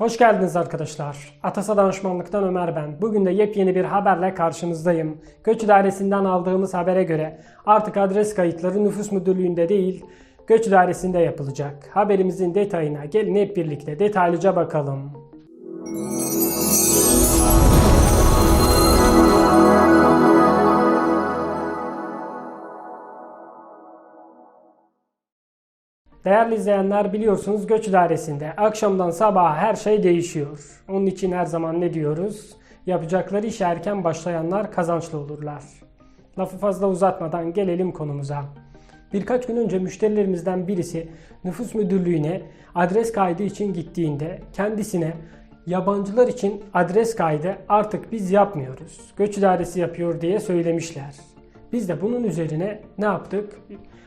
Hoş geldiniz arkadaşlar. Atasa Danışmanlık'tan Ömer ben. Bugün de yepyeni bir haberle karşınızdayım. Göç İdaresi'nden aldığımız habere göre artık adres kayıtları nüfus müdürlüğünde değil, Göç İdaresi'nde yapılacak. Haberimizin detayına gelin hep birlikte detaylıca bakalım. Değerli izleyenler biliyorsunuz göç idaresinde akşamdan sabaha her şey değişiyor. Onun için her zaman ne diyoruz? Yapacakları işe erken başlayanlar kazançlı olurlar. Lafı fazla uzatmadan gelelim konumuza. Birkaç gün önce müşterilerimizden birisi nüfus müdürlüğüne adres kaydı için gittiğinde kendisine yabancılar için adres kaydı artık biz yapmıyoruz. Göç idaresi yapıyor diye söylemişler. Biz de bunun üzerine ne yaptık?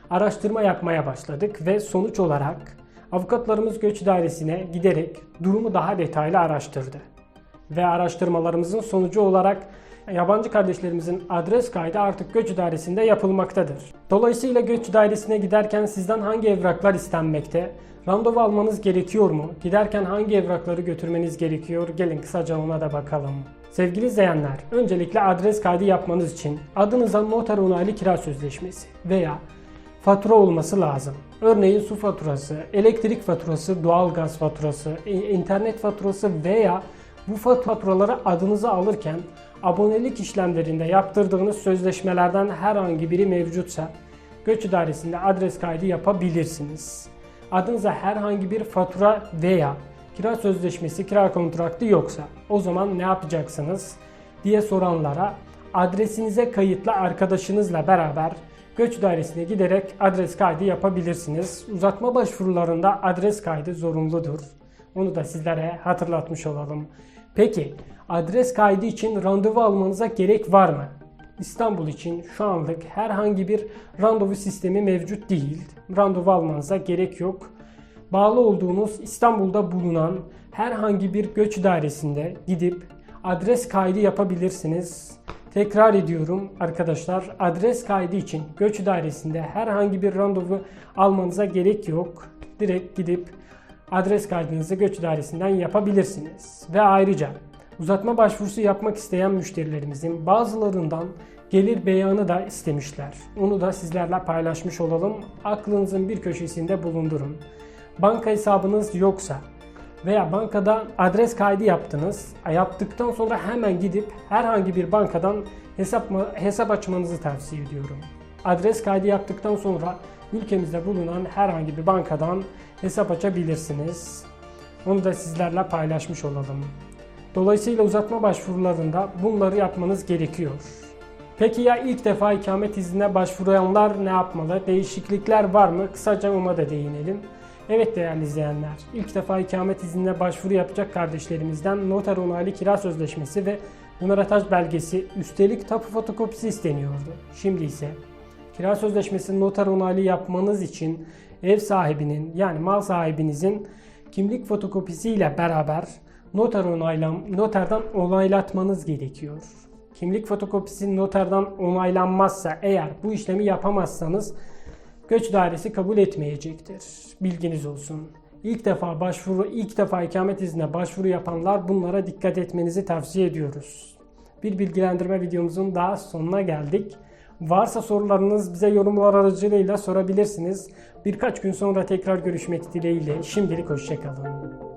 Araştırma yapmaya başladık ve sonuç olarak avukatlarımız göç idaresine giderek durumu daha detaylı araştırdı. Ve araştırmalarımızın sonucu olarak yabancı kardeşlerimizin adres kaydı artık göç idaresinde yapılmaktadır. Dolayısıyla göç idaresine giderken sizden hangi evraklar istenmekte? Randevu almanız gerekiyor mu? Giderken hangi evrakları götürmeniz gerekiyor? Gelin kısaca ona da bakalım. Sevgili izleyenler, öncelikle adres kaydı yapmanız için adınıza noter onaylı kira sözleşmesi veya fatura olması lazım. Örneğin su faturası, elektrik faturası, doğalgaz faturası, internet faturası veya bu faturaları adınıza alırken abonelik işlemlerinde yaptırdığınız sözleşmelerden herhangi biri mevcutsa Göç İdaresi'nde adres kaydı yapabilirsiniz. Adınıza herhangi bir fatura veya kira sözleşmesi, kira kontratı yoksa o zaman ne yapacaksınız diye soranlara adresinize kayıtlı arkadaşınızla beraber Göç dairesine giderek adres kaydı yapabilirsiniz. Uzatma başvurularında adres kaydı zorunludur. Onu da sizlere hatırlatmış olalım. Peki adres kaydı için randevu almanıza gerek var mı? İstanbul için şu anlık herhangi bir randevu sistemi mevcut değil. Randevu almanıza gerek yok. Bağlı olduğunuz İstanbul'da bulunan herhangi bir göç dairesinde gidip adres kaydı yapabilirsiniz. Tekrar ediyorum arkadaşlar adres kaydı için göç dairesinde herhangi bir randevu almanıza gerek yok. Direkt gidip adres kaydınızı göç dairesinden yapabilirsiniz. Ve ayrıca uzatma başvurusu yapmak isteyen müşterilerimizin bazılarından gelir beyanı da istemişler. Onu da sizlerle paylaşmış olalım. Aklınızın bir köşesinde bulundurun. Banka hesabınız yoksa veya bankada adres kaydı yaptınız. Yaptıktan sonra hemen gidip herhangi bir bankadan hesap hesap açmanızı tavsiye ediyorum. Adres kaydı yaptıktan sonra ülkemizde bulunan herhangi bir bankadan hesap açabilirsiniz. Onu da sizlerle paylaşmış olalım. Dolayısıyla uzatma başvurularında bunları yapmanız gerekiyor. Peki ya ilk defa ikamet iznine başvuranlar ne yapmalı? Değişiklikler var mı? Kısaca ona da değinelim. Evet değerli izleyenler, ilk defa ikamet iznine başvuru yapacak kardeşlerimizden noter onaylı kira sözleşmesi ve numarataj belgesi üstelik tapu fotokopisi isteniyordu. Şimdi ise kira sözleşmesini noter onaylı yapmanız için ev sahibinin yani mal sahibinizin kimlik fotokopisiyle beraber noter onaylam noterden onaylatmanız gerekiyor. Kimlik fotokopisi noterden onaylanmazsa eğer bu işlemi yapamazsanız göç dairesi kabul etmeyecektir. Bilginiz olsun. İlk defa başvuru, ilk defa ikamet iznine başvuru yapanlar bunlara dikkat etmenizi tavsiye ediyoruz. Bir bilgilendirme videomuzun daha sonuna geldik. Varsa sorularınız bize yorumlar aracılığıyla sorabilirsiniz. Birkaç gün sonra tekrar görüşmek dileğiyle. Şimdilik hoşçakalın.